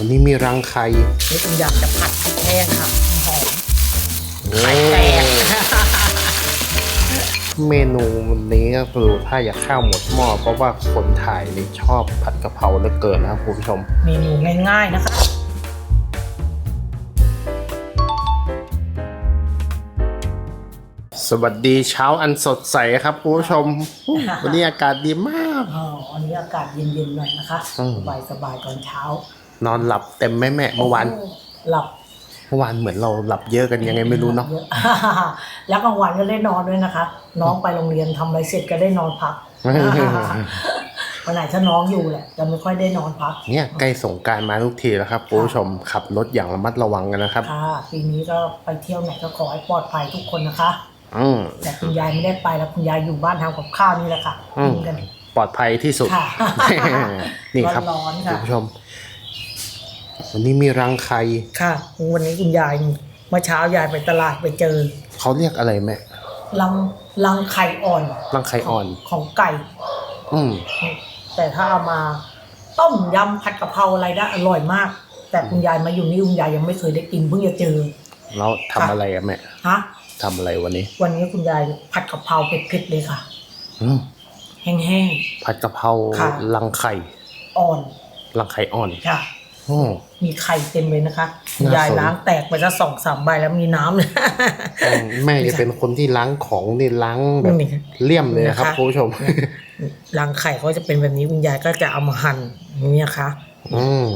วันนี้มีรังไข่นี่คุณอยากจะผัดพริกแห้งค่ะหอมโอ้ไข่แตกเมนูวันนี้ก็คือถ้าอยากข้าวหมดหม้อเพราะว่าคนถ่ายนี่ชอบผัดกะเพราเหลือเกินนะครับคุณผู้ชม เมนูง่ายๆนะคะสวัสดีเช้าอันสดใสครับคุณผู้ชม วันนี้อากาศดีมากอ๋ออันนี้อากาศเย็นๆหน่อยนะคะอืมสบายๆตอนเช้า นอนหลับเต็มแม่แม่เมื่อวานหลับเมื่อวานเหมือนเราหลับเยอะกันยังไงไม่รู้เนาะยอแล้วกลางวันก็ได้นอนด้วยนะคะ น้องไปโรงเรียนทำอะไรเสร็จก็ได้นอนพักวันไหนถ้าน้องอยู่แหละจะไม่ค่อยได้นอนพัก เนี่ยใกล้สงกรารมาทุกทีแล้วครับคุณผู้ชมขับรถอย่างระมัดระวังกันนะครับค่ะปีนี้ก็ไปเที่ยวไหนก็ขอให้ปลอดภัยทุกคนนะคะอืมแต่คุณยายไม่ได้ไปแล้วคุณยายอยู่บ้านทำกับข้าวนี่แหละค่ะอืมกินกัน ปลอดภัยที่สุดค่ะนี่ครับร้อนๆคุค่ะณผู้ชม วันนี้มีรังไข่ค่ะ วันนี้คุณยายเมื่อเช้ายายไปตลาดไปเจอ เขาเรียกอะไรแม่ลังลังไข่อ่อนรังไข่อ่อนของไก่ อืมแต่ถ้าเอามาต้มยำผัดกะเพราอะไรได้อร่อยมาก แต่คุณยายมาอยู่นี่คุณยายยังไม่เคยได้กินเพิ่งจะเจอแล้วทำอะไรอะแม่ฮะทำอะไรวันนี้ วันนี้คุณยายผัดกะเพราเผ็ดๆเลยค่ะอืมแห้งผัดกะเพราค่ะรังไข่ๆอ่อนรังไข่อ่อนค่ะ อืม มีไข่เต็มเลยนะคะคุณน่าสน ยายล้างแตกไปสักสองสามใบแล้วมีน้ำเลยอืมแม่จะเป็นคนที่ล้างของนี่ล้างแบบนี่เลี่ยมเลยนะครับนะคะ คุณผู้ชม รังไข่เขาจะเป็นแบบนี้คุณยายก็จะเอามาหั่นอย่างเนี่ยค่ะ อืม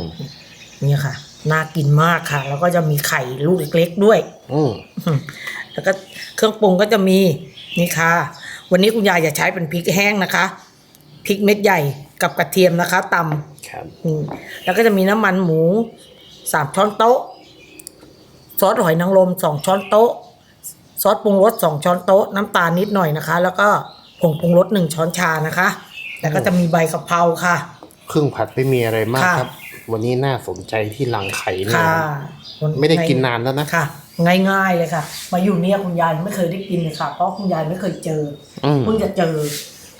เนี่ยค่ะ น่ากินมากค่ะ แล้วก็จะมีไข่ลูกเล็กๆด้วย อืมแล้วก็เครื่องปรุงก็จะมีนี่ค่ะ วันนี้คุณยายจะใช้เป็นพริกแห้งนะคะ พริกเม็ดใหญ่ กับกระเทียมนะคะตำครับ อืมแล้วก็จะมีน้ำมันหมูสามช้อนโต๊ะ ซอสหอยนางรมสองช้อนโต๊ะ ซอสปรุงรสสองช้อนโต๊ะ น้ำตาลนิดหน่อยนะคะ แล้วก็ผงปรุงรสหนึ่งช้อนชานะคะ แล้วก็จะมีใบกะเพราค่ะ เครื่องผัดไม่มีอะไรมากค่ะ ครับ วันนี้น่าสนใจที่รังไข่เนี่ยค่ะไม่ได้กินนานแล้วนะค่ะ ง่ายๆเลยค่ะ มาอยู่เนี่ยคุณยายไม่เคยได้กินเลยค่ะ เพราะคุณยายไม่เคยเจอ อืมเพิ่งจะเจอ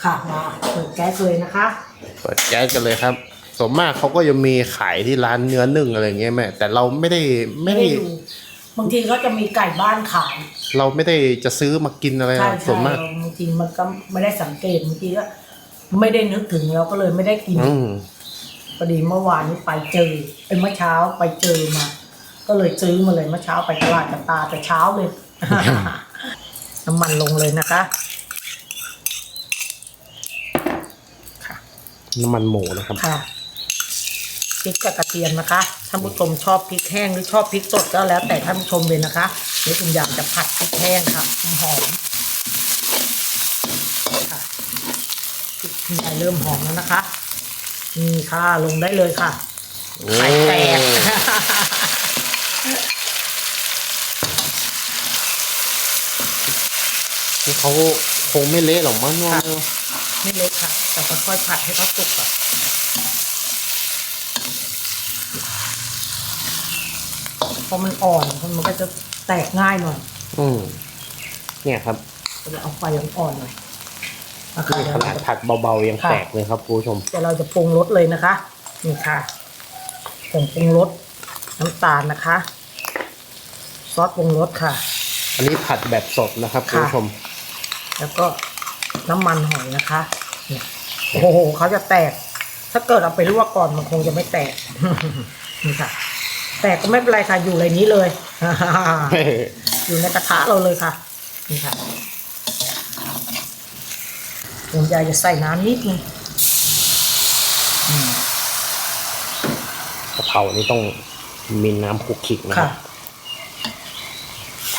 ค่ะมาเปิดแก๊สเลยนะคะเปิดแก๊สกันเลยครับส่วนมากเขาก็ยังมีขายที่ร้านเนื้อนึ่งอะไรเงี้ยแม่แต่เราไม่ได้ไม่ไม่ได้ได้ดูบางทีเขาจะมีไก่บ้านขาย เราไม่ได้จะซื้อมากินอะไรใช่นะส่วนใช่มาก บางทีมันก็ไม่ได้สังเกตบางทีก็ไม่ได้นึกถึงเราก็เลยไม่ได้กิน อืมพอดีเมื่อวานนี้ไปเจอเป็นเมื่อเช้าไปเจอมา ก็เลยซื้อมาเลยเมื่อเช้าไปตลาดกับตาแต่เช้าเลย น้ำมันลงเลยนะคะค่ะ น้ำมันหมูนะครับค่ะพริกกับกระเทียมนะคะท่านผู้ชมชอบพริกแห้งหรือชอบพริกสดก็แล้วแต่ท่านผู้ชมเลยนะคะนี่คุณอยากจะผัดพริกแห้งค่ะหอมค่ะพริกคุณยายเริ่มหอมแล้วนะคะนี่ค่ะลงได้เลยค่ะไข่แตกนี่เขาคงไม่เละหรอกมั้งว่าค่ะ ไม่เล็กค่ะ แต่ค่อยๆผัดให้เขาสุกก่อนพอมันอ่อนมันก็จะแตกง่ายหน่อย อืมเนี่ยครับเราเอาไฟอ่อนๆหน่อยนะคะนี่เดี๋ขยวนาดเราจะผัดเบาๆยังค่ะแตกเลยครับคุณผู้ชมเดี๋ยวเราจะปรุงรสเลยนะคะนี่ค่ะผงปรุงรสน้ำตาลนะคะ ซอสปรุงรสค่ะ อันนี้ผัดแบบสดนะครับคุณผู้ชม แล้วก็ น้ำมันหอยนะคะเนี่ยโอ้โหเขาจะแตก ถ้าเกิดเอาไปลวกก่อนมันคงจะไม่แตกนี่ค่ะ แตกก็ไม่เป็นไรค่ะอยู่ในนี้เลยอยู่ในกระทะเราเลยค่ะนี่ค่ะผมยายจะใส่น้ำนิดนึงอืมกะเพรานี่ต้องมีน้ำคลุกคลิกนะคค่ะรับ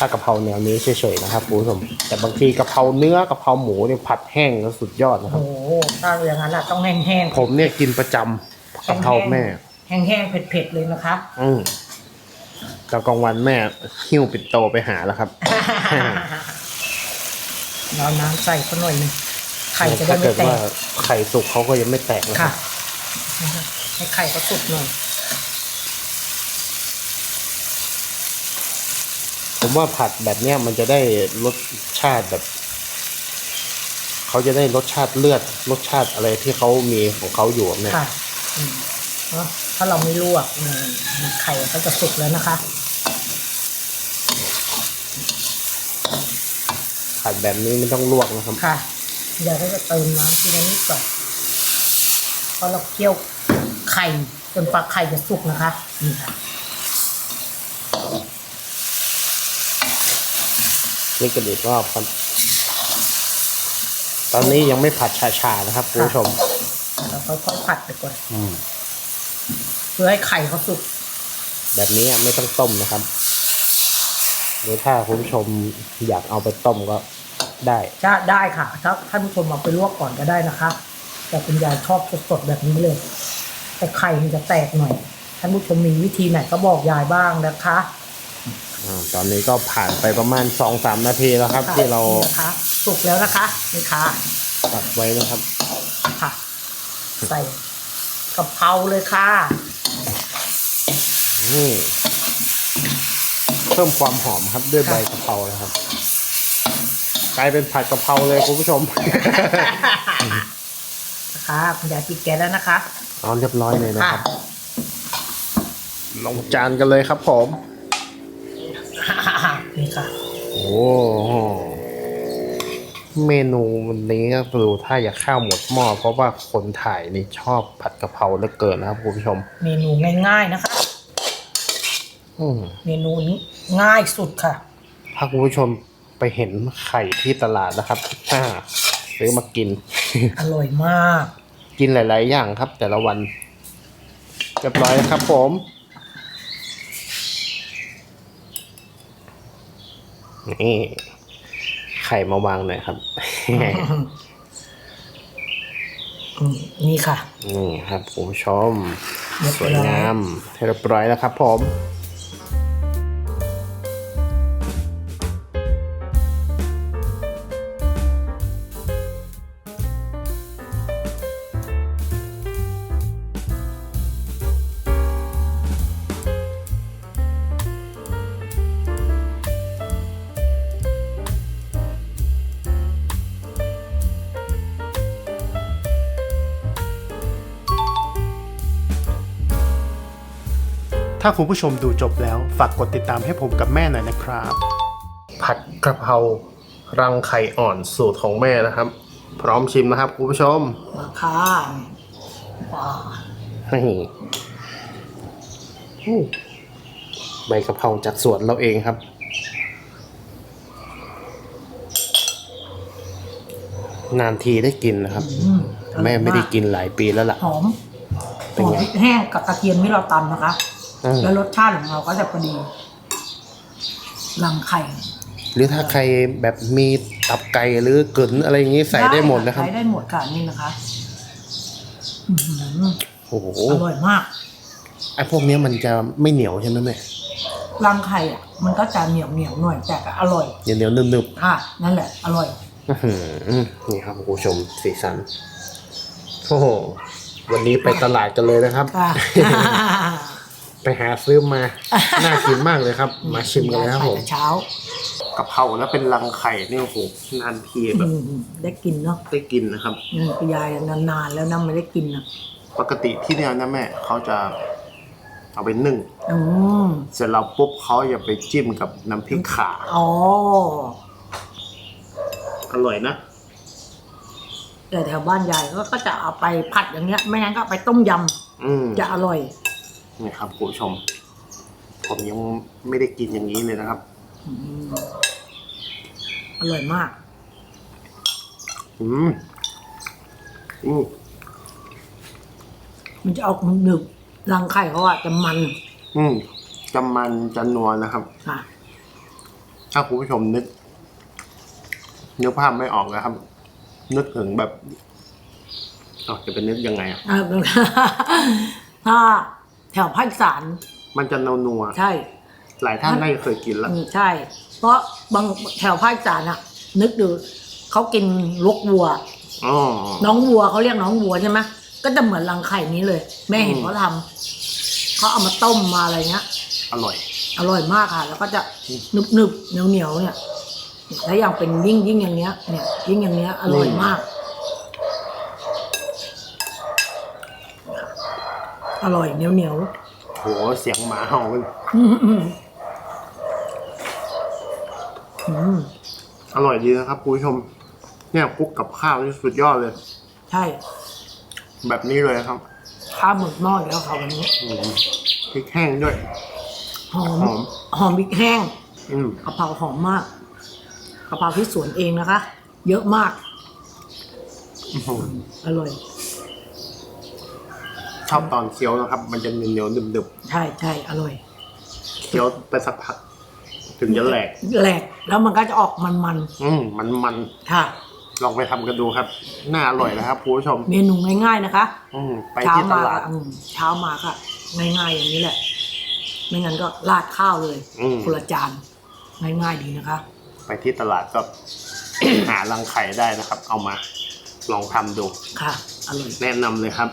ถ้ากะเพราแนวนี้เฉยๆนะครับคุณผู้ชมแต่บางทีกะเพราเนื้อกะเพราหมูเนี่ยผัดแห้งแล้วสุดยอดนะคโอ้รับโหถ้าอย่างนั้นอะต้องแห้งๆผมเนี่ยกินประจำกะเพราแม่แห้งๆเผ็ดๆเลยนะคะอืมตอนกลางวันแม่หิ้วปิดโตไปหาแล้วครับ เราน้ำใส่เขาหน่อยหนึงไข่จะได้ถ้าไม่เกิดแตว่ากไข่สุกเขาก็ยังไม่แตกนะคค่ะ รับให้ไข่เขาสุกหน่อย ผมว่าผัดแบบเนี้ยมันจะได้รสชาติแบบ เขาจะได้รสชาติเลือด รสชาติอะไรที่เขามีของเขาอยู่อะเนี่ยค่ะอืมเนอะถ้าเราไม่ลวกอืมไข่ก็จะสุกแล้วนะคะ ผัดแบบนี้ไม่ต้องลวกนะครับ ค่ะ เดี๋ยวเราจะเติมน้ำทีละนิดก่อนเพราะเราเคี่ยวไข่จนปลาไข่จะสุกนะคะ นี่ค่ะ นี่กระดิกรอบครับ ตอนนี้ยังไม่ผัดชาๆนะครับคุณผู้ชมเราค่อยๆผัดไปก่อนอืมเพื่อให้ไข่เขาสุก แบบนี้ไม่ต้องต้มนะครับหรือถ้าคุณผู้ชมอยากเอาไปต้มก็ได้จะได้ค่ะ ถ้าท่านผู้ชมเอาไปลวกก่อนก็ได้นะคะแต่คุณยายชอบสดๆแบบนี้เลย แต่ไข่มันจะแตกหน่อย ท่านผู้ชมมีวิธีไหนก็บอกยายบ้างนะคะ อาตอนนี้ก็ผ่านไปประมาณสองสามนาทีแล้วครับ ที่เรานี่นะคะสุกแล้วนะคะนี่ค่ะตัดไว้นะครับ ค่ะ ใส่กะเพราเลยค่ะ นี่ เพิ่มความหอมครับด้วยใบกะเพรานะครับ กลายเป็นผัดกะเพราเลยคุณผู้ชม นะคะคุณยายปิดแก๊สแล้วนะคะเอาเรียบร้อยเลยนะค่ะครับ ลงจานกันเลยครับผม นี่ค่ะ โอ้โหเมนูวันนี้ก็คือถ้าอยากข้าวหมดหม้อเพราะว่าคนถ่ายนี่ชอบผัดกะเพราเหลือเกินนะครับคุณผู้ชม เมนูง่ายๆนะคะอืมเมนูนี้ง่ายสุดค่ะ ถ้าคุณผู้ชมไปเห็นไข่ที่ตลาดนะครับอ่าซื้อมากิน อร่อยมาก กินหลาย ๆ อย่างครับ แต่ละวันเรียบร้อยแล้วครับผม นี่ไข่มาวางหน่อยครับอืมนี่ค่ะ นี่ครับคุณผู้ชมเรียบสร้อยวยงามเรียบร้อยแล้วครับผม ถ้าคุณผู้ชมดูจบแล้ว ฝากกดติดตามให้ผมกับแม่หน่อยนะครับ ผัดกระเพรารังไข่อ่อนสูตรของแม่นะครับ พร้อมชิมนะครับคุณผู้ชมมาค่ะว้าวนี่อู้ใบกะเพราจากสวนเราเองครับ นานทีได้กินนะครับ อืมแม่ไม่ได้กินหลายปีแล้วล่ะ หอมเป็หนอมไง พริกแห้งกับกระเทียมที่เราตำนะคะ อืมแล้วรสชาติของเราก็จะพอดีรังไข่หรือถ้าใครแบบมีตับไก่หรือเกลืนอะไรอย่างนี้ใส่ได้หมดนะครับ ใส่ได้หมดค่ะนี่นะคะอื้อหือโอ้โหอร่อยมากไอ้พวกเนี้ยมันจะไม่เหนียวใช่ไหมแม่รังไข่อะ มันก็จะเหนียวเหนียวๆหน่อยแต่ก็อร่อยเหนียวเหนียวๆนึบค่ะนั่นแหละ อร่อย ๆอื้อหือนี่ครับคุณผู้ชมสีสันโอ้โหวันนี้ไปตลาดกันเลยนะครับ ค่ะ ไปหาซื้อมา น่ากินมากเลยครับ มาชิมกันเลยครับผมใส่แต่เช้ากะเพราแล้วเป็นรังไข่นี่โอ้โหนานทีแบบอืมได้กินเนาะได้กินนะครับอืมคุณยายนานๆแล้วนะไม่ได้กินนะปกติที่เนี่ยนะแม่เขาจะเอาไปนึ่งอืมเสร็จแล้วปุ๊บเขาจะไปจิ้มกับน้ำพริกขาอ๋ออร่อยนะ แต่แถวบ้านยายก็ก็จะเอาไปผัดอย่างเงี้ย ไม่งั้นก็เอาไปต้มยอืมำจะอร่อย นี่ครับคุณผู้ชม ผมยังไม่ได้กินอย่างนี้เลยนะครับอืมอร่อยมาก อืมอืมมันจะเอาหนึบรังไข่เขาอะจะมัน อืมจะมันจะนัวนะครับ ค่ะ ถ้าคุณผู้ชมนึกนึกภาพไม่ออกนะครับ นึกถึงแบบอ๋อจะเป็นนึกยังไงอะอ่าถ้า แถวภาคอีสานมันจะนัวนัวๆใช่ หลายท่านน่าจะเคยกินแล้วอืมใช่ เพราะบางแถวภาคอีสานอะนึกดูเขากินลกวัว อ๋อน้องวัวเขาเรียกน้องวัวใช่ไหมก็จะเหมือนรังไข่นี้เลย แม่เห็นอืมเขาทำเขาเอามาต้มมาอะไรเงี้ย อร่อย อร่อยมากค่ะ แล้วก็จะหนึบหนึบเหนียวเหนียวๆเนี่ย ถ้าอย่างเป็นยิ่งยิ่งอย่างเนี้ย เนี่ย ยิ่งอย่างเนี้ยอร่อยมาก อร่อยเหนียวเหนียวโหเสียงหมาเห่าเลยๆอืมอืมอืมอร่อยดีนะครับคุณผู้ชม เนี่ยคลุกกับข้าวนี่สุดยอดเลย ใช่ แบบนี้เลยครับ ข้าวหมึกหม้ออีกแล้วค่ะวันนี้อืมพริกแห้งด้วย หอม หอมหอมพริกแห้งอืมกะเพราหอมมากกะเพราที่สวนเองนะคะ เยอะมากอื้อหืออร่อย ชอบตอนเคี้ยวนะครับ มันจะเหนียวๆดึบใช่ใช่อร่อย ๆเคี้ยวไปสักพัก ถึงจะแหลก แหลกแล้วมันก็จะออกมันอืมมันมันๆค่ะๆลองไปทำกันดูครับ น่าอร่อยนะครับคุณผู้ชม เมนูง่ายๆนะคะ อืมไปเช้าที่ตมาลาด อืมเช้ามาก็ง่ายๆอย่างนี้แหละ ไม่งั้นก็ราดข้าวเลยอืม คนละจานง่ายๆดีนะคะ ไปที่ตลาดก็ หารังไข่ได้นะครับ เอามา ลองทำดู ค่ะ อร่อยแนะนำเลยครับ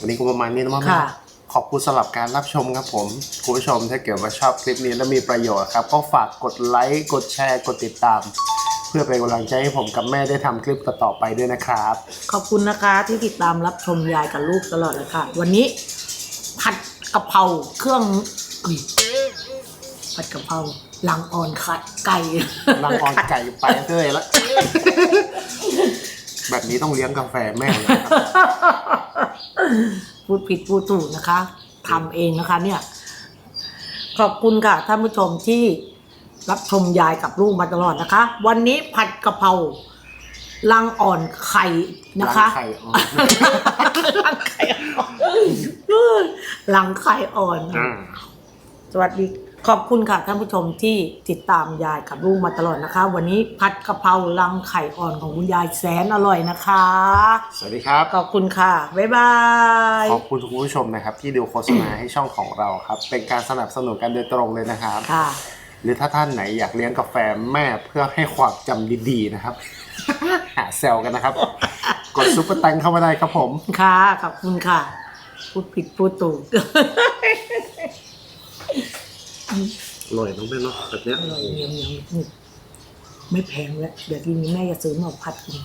วันนี้ก็ประมาณนี้นะมั้งค่ะ ขอบคุณสำหรับการรับชมครับผมคุณผู้ชมถ้าเกิดว่าชอบคลิปนี้และมีประโยชน์ครับ ก็ฝากกดไลค์กดแชร์กดติดตาม เพื่อเป็นกำลังใจให้ผมกับแม่ได้ทำคลิปต่อๆไปด้วยนะครับ ขอบคุณนะคะที่ติดตามรับชมยายกับลูกตลอดเลยค่ะ วันนี้ผัดกะเพราเครื่องอุ้ยผัดกะเพราลังอ่อนขัดไก่รังออนไก่ไปเรื่อยแล้ว แบบนี้ต้องเลี้ยงกาแฟแม่เลยนะครับ พูดผิดพูดถูกนะคะทำเองนะคะ เนี่ย ขอบคุณค่ะท่านผู้ชมที่รับชมยายกับลูกมาตลอดนะคะ วันนี้ผัดกะเพราลังอ่อนไข่นะคะรังไข่อ่อนลังไข่อ่อนลังไข่อ่อนอ่าสวัสดี ขอบคุณค่ะท่านผู้ชมที่ติดตามยายกับลูกมาตลอดนะคะ วันนี้ผัดกะเพราลังไข่อ่อนของคุณยายแสนอร่อยนะคะ สวัสดีครับ ขอบคุณค่ะ บ๊ายบาย ขอบคุณทุกผู้ชมนะครับ ที่ดูโฆษณาให้ช่องของเราครับ เป็นการสนับสนุนกันโดยตรงเลยนะครับ ค่ะ หรือถ้าท่านไหนอยากเลี้ยงกาแฟแม่เพื่อให้ความจำดีๆนะครับ หาแซลกันนะครับ กดซุปเปอร์แตงเข้ามาได้ครับผม ค่ะ ขอบคุณค่ะ พูดผิดพูดถูก อร่อยน้องแม่เนาะแบบเนี้ยอร่อยเหนียวเหนียวหนึบไม่แพงเลยเดี๋ยวทีนี้แม่จะซื้อมาผัดกิน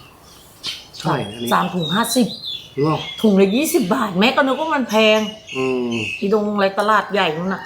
ใช่อันนี้สามถุงห้าสิบหรอถุงละยี่สิบบาท แม่ก็นึกว่ามันแพง อืมอีตรงไรตลาดใหญ่นู่นน่ะ